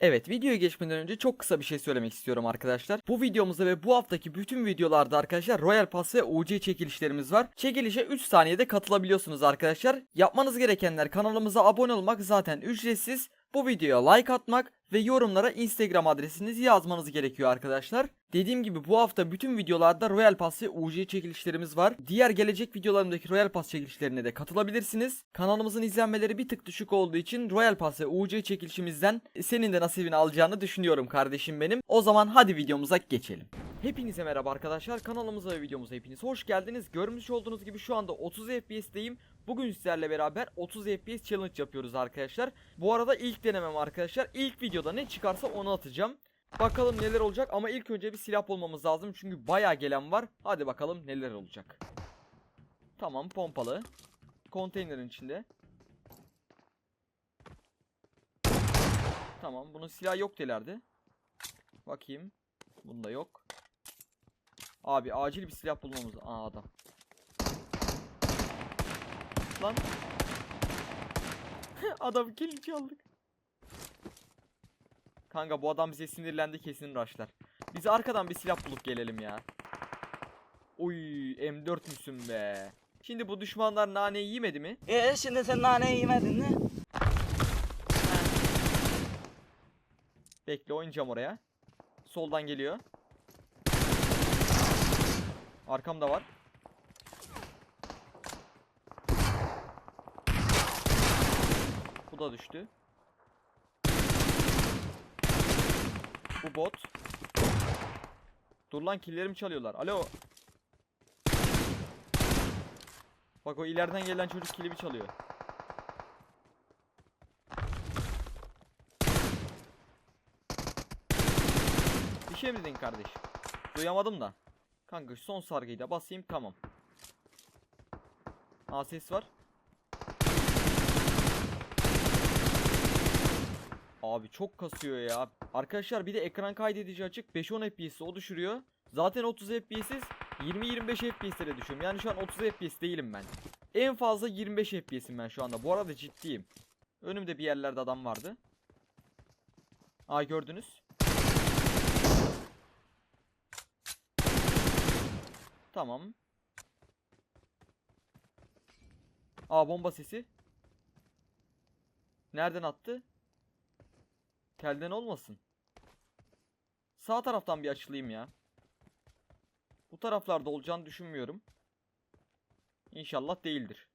Evet videoya geçmeden önce çok kısa bir şey söylemek istiyorum arkadaşlar. Bu videomuzda ve bu haftaki bütün videolarda arkadaşlar Royal Pass ve UC çekilişlerimiz var. Çekilişe 3 saniyede katılabiliyorsunuz arkadaşlar. Yapmanız gerekenler kanalımıza abone olmak zaten ücretsiz. Bu videoya like atmak ve yorumlara Instagram adresinizi yazmanız gerekiyor arkadaşlar. Dediğim gibi bu hafta bütün videolarda Royal Pass ve UC çekilişlerimiz var. Diğer gelecek videolarımdaki Royal Pass çekilişlerine de katılabilirsiniz. Kanalımızın izlenmeleri bir tık düşük olduğu için Royal Pass ve UC çekilişimizden senin de nasibini alacağını düşünüyorum kardeşim benim. O zaman hadi videomuza geçelim. Hepinize merhaba arkadaşlar. Kanalımıza ve videomuza hepiniz hoş geldiniz. Görmüş olduğunuz gibi şu anda 30 FPS'teyim. Bugün sizlerle beraber 30 FPS challenge yapıyoruz arkadaşlar. Bu arada ilk denemem arkadaşlar. İlk videoda ne çıkarsa onu atacağım. Bakalım neler olacak ama ilk önce bir silah bulmamız lazım çünkü bayağı gelen var. Hadi bakalım neler olacak. Tamam pompalı. Konteynerin içinde. Tamam bunun silahı yok ileride. Bakayım. Bunda yok. Abi acil bir silah bulmamız. Aa adam. Lan. adam kill çaldık. Kanka bu adam bize sinirlendi kesin rushlar. Biz arkadan bir silah bulup gelelim ya. Oy M4 müsün be. Şimdi bu düşmanlar naneyi yemedi mi? E şimdi sen naneyi yemedin mi? Bekle oynayacağım oraya. Soldan geliyor. Arkamda var. Bu da düştü. Bu bot. Dur lan killerimi çalıyorlar. Alo. Bak o ileriden gelen çocuk kilimi çalıyor. Bir şey mi dedin kardeş? Duyamadım da. Kanka son sargıyı da basayım tamam. Aa ses var. Abi çok kasıyor ya. Arkadaşlar bir de ekran kaydedici açık 5-10 FPS o düşürüyor. Zaten 30 FPS'iz 20-25 FPS'lere düşüyorum. Yani şu an 30 FPS değilim ben. En fazla 25 FPS'im ben şu anda. Bu arada ciddiyim. Önümde bir yerlerde adam vardı. Aa gördünüz. Tamam. Aa bomba sesi. Nereden attı? Telden olmasın. Sağ taraftan bir açılayım ya. Bu taraflarda olacağını düşünmüyorum. İnşallah değildir.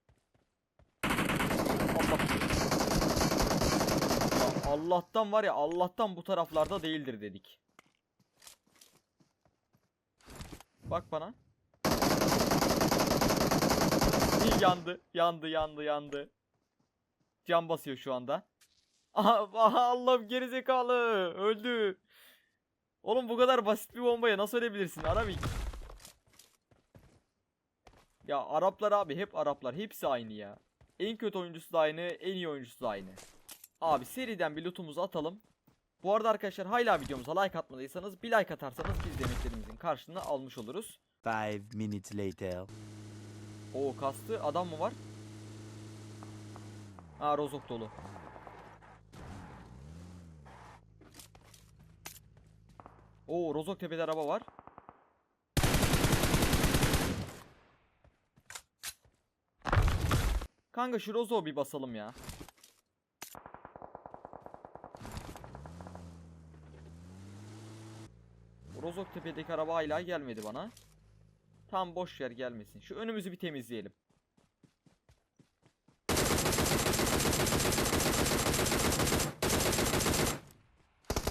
Allah'tan var ya Allah'tan bu taraflarda değildir dedik. Bak bana. Yandı. Yandı yandı yandı. Can basıyor şu anda. Aha, Allah'ım gerizekalı. Öldü. Oğlum bu kadar basit bir bombaya nasıl ölebilirsin Arabik? Ya Araplar abi hep Araplar. Hepsi aynı ya. En kötü oyuncusu da aynı. En iyi oyuncusu da aynı. Abi seriden bir lootumuzu atalım. Bu arada arkadaşlar hala videomuza like atmadıysanız bir like atarsanız biz de emeklerimizin karşılığını almış oluruz. Five minutes later. Oo kastı adam mı var? Ha rozok dolu. Oo rozok tepede araba var. Kanka şu rozoğu bir basalım ya. Rozok tepedeki araba hala gelmedi bana. Tam boş yer gelmesin. Şu önümüzü bir temizleyelim.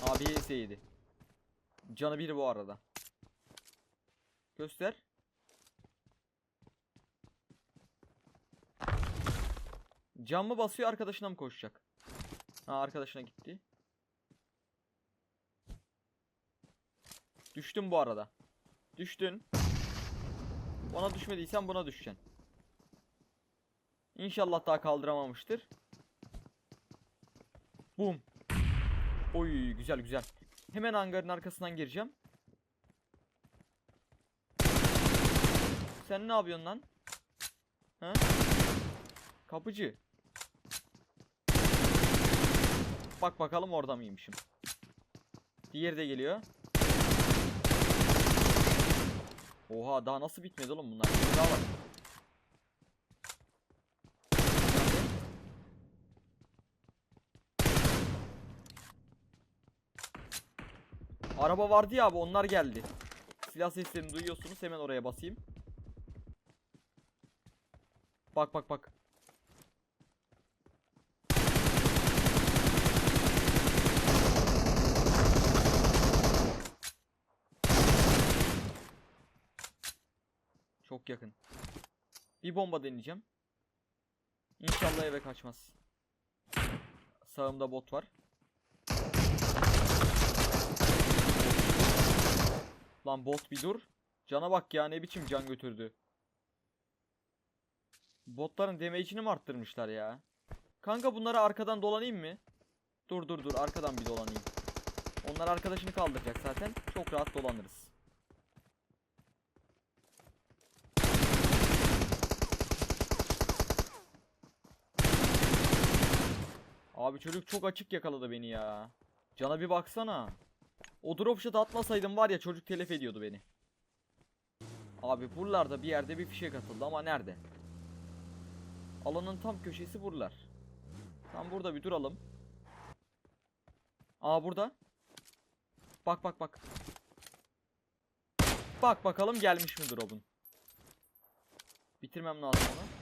Abi yeseydi. Canı biri bu arada. Göster. Cam mı basıyor arkadaşına mı koşacak? Ha arkadaşına gitti. Düştüm bu arada. Düştün. Ona düşmediysen buna düşeceksin. İnşallah daha kaldıramamıştır. Bum. Oy güzel güzel. Hemen hangarın arkasından gireceğim. Sen ne yapıyorsun lan? Ha? Kapıcı. Bak bakalım orada mıymışım. Diğeri de geliyor. Oha daha nasıl bitmedi oğlum bunlar? Daha var. Araba vardı ya abi onlar geldi. Silah seslerini duyuyorsunuz hemen oraya basayım. Bak bak bak. Çok yakın. Bir bomba deneyeceğim. İnşallah eve kaçmaz. Sağımda bot var. Lan bot bir dur. Cana bak ya ne biçim can götürdü. Botların damage'ini mi arttırmışlar ya? Kanka bunları arkadan dolanayım mı? Dur dur dur arkadan bir dolanayım. Onlar arkadaşını kaldıracak zaten. Çok rahat dolanırız. Abi çocuk çok açık yakaladı beni ya. Cana bir baksana. O dropshot atmasaydım var ya çocuk telef ediyordu beni. Abi buralarda bir yerde bir fişek atıldı ama nerede? Alanın tam köşesi buralar. Tam burada bir duralım. Aa burada. Bak bak bak. Bak bakalım gelmiş mi drop'un. Bitirmem lazım onu.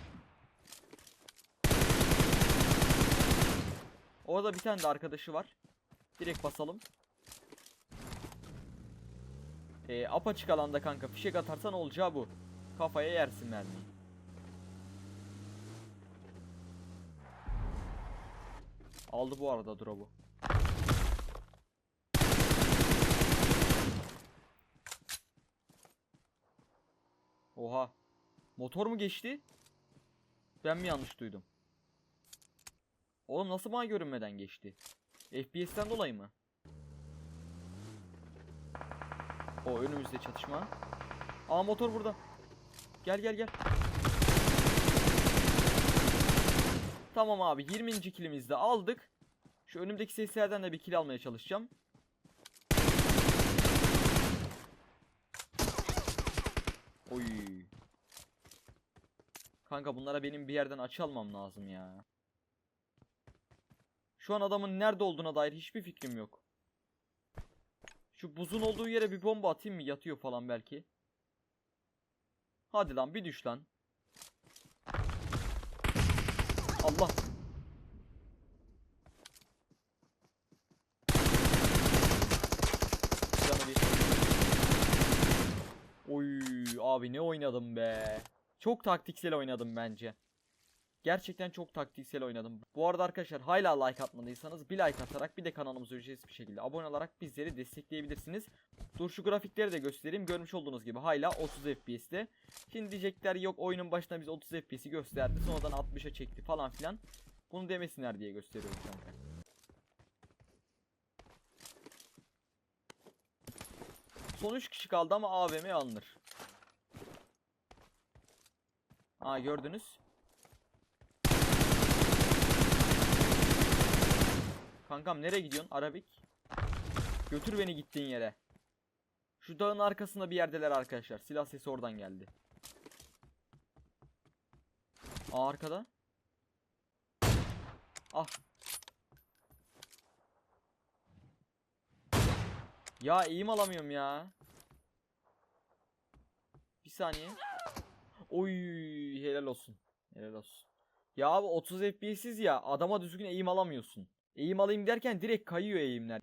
Orada bir tane de arkadaşı var. Direkt basalım. Ee, apaçık alanda kanka fişek atarsan olacağı bu. Kafaya yersin mermiyi. Aldı bu arada drop'u. Oha. Motor mu geçti? Ben mi yanlış duydum? Oğlum nasıl bana görünmeden geçti? FPS'ten dolayı mı? O önümüzde çatışma. Aa motor burada. Gel gel gel. Tamam abi 20. kilimizi de aldık. Şu önümdeki seslerden de bir kill almaya çalışacağım. Oy. Kanka bunlara benim bir yerden açı almam lazım ya. Şu an adamın nerede olduğuna dair hiçbir fikrim yok. Şu buzun olduğu yere bir bomba atayım mı? Yatıyor falan belki. Hadi lan bir düş lan. Allah. Oy abi ne oynadım be. Çok taktiksel oynadım bence. Gerçekten çok taktiksel oynadım. Bu arada arkadaşlar hala like atmadıysanız bir like atarak bir de kanalımıza ücretsiz bir şekilde abone olarak bizleri destekleyebilirsiniz. Dur şu grafikleri de göstereyim. Görmüş olduğunuz gibi hala 30 FPS'te. Şimdi diyecekler yok oyunun başında biz 30 FPS'i gösterdi. Sonradan 60'a çekti falan filan. Bunu demesinler diye gösteriyorum kanka. Son 3 kişi kaldı ama AVM alınır. Aa gördünüz. Kankam nereye gidiyorsun? Arabik. Götür beni gittiğin yere. Şu dağın arkasında bir yerdeler arkadaşlar. Silah sesi oradan geldi. Aa arkada. Ah. Ya eğim alamıyorum ya. Bir saniye. Oy helal olsun. Helal olsun. Ya abi 30 FPS'iz ya adama düzgün eğim alamıyorsun. Eğim alayım derken direkt kayıyor eğimler.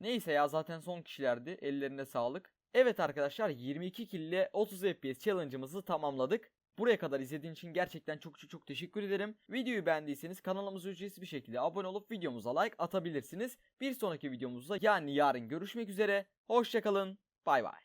Neyse ya zaten son kişilerdi. Ellerine sağlık. Evet arkadaşlar 22 kill ile 30 FPS challenge'ımızı tamamladık. Buraya kadar izlediğin için gerçekten çok çok çok teşekkür ederim. Videoyu beğendiyseniz kanalımıza ücretsiz bir şekilde abone olup videomuza like atabilirsiniz. Bir sonraki videomuzda yani yarın görüşmek üzere. Hoşçakalın. Bay bay.